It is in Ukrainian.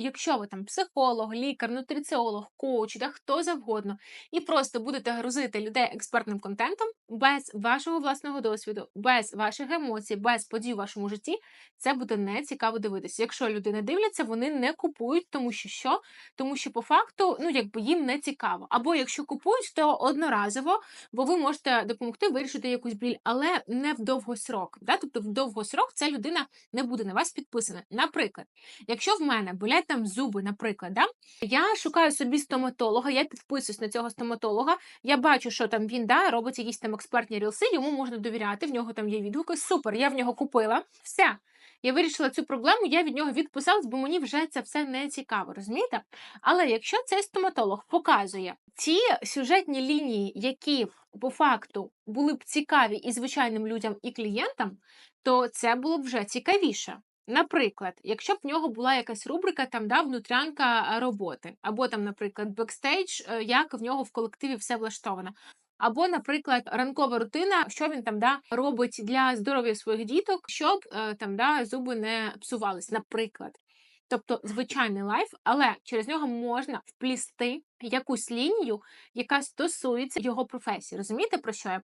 якщо ви там психолог, лікар, нутриціолог, коуч, да хто завгодно, і просто будете грузити людей експертним контентом без вашого власного досвіду, без ваших емоцій, без подій в вашому житті, це буде не цікаво дивитися. Якщо люди не дивляться, вони не купують, тому що що? Тому що по факту, ну якби їм не цікаво. Або якщо купують, то одноразово, бо ви можете допомогти вирішити якусь біль, але не в довгосрок. Да? Тобто в довгосрок ця людина не буде на вас підписана. Наприклад, якщо в мене болять там зуби, наприклад, да? я шукаю собі стоматолога, я підписуюсь на цього стоматолога, я бачу, що там він да, робить якісь там експертні рілси, йому можна довіряти, в нього там є відгуки. Супер, я в нього купила. Все. Я вирішила цю проблему, я від нього відписалась, бо мені вже це все не цікаво, розумієте? Але якщо цей стоматолог показує ті сюжетні лінії, які по факту були б цікаві і звичайним людям, і клієнтам, то це було б вже цікавіше. Наприклад, якщо б в нього була якась рубрика, там да, внутрянка роботи, або там, наприклад, бекстейдж, е, як в нього в колективі все влаштовано. Або, наприклад, ранкова рутина, що він там да робить для здоров'я своїх діток, щоб е, там да зуби не псувались, наприклад. Тобто звичайний лайф, але через нього можна вплісти якусь лінію, яка стосується його професії. Розумієте, про що я?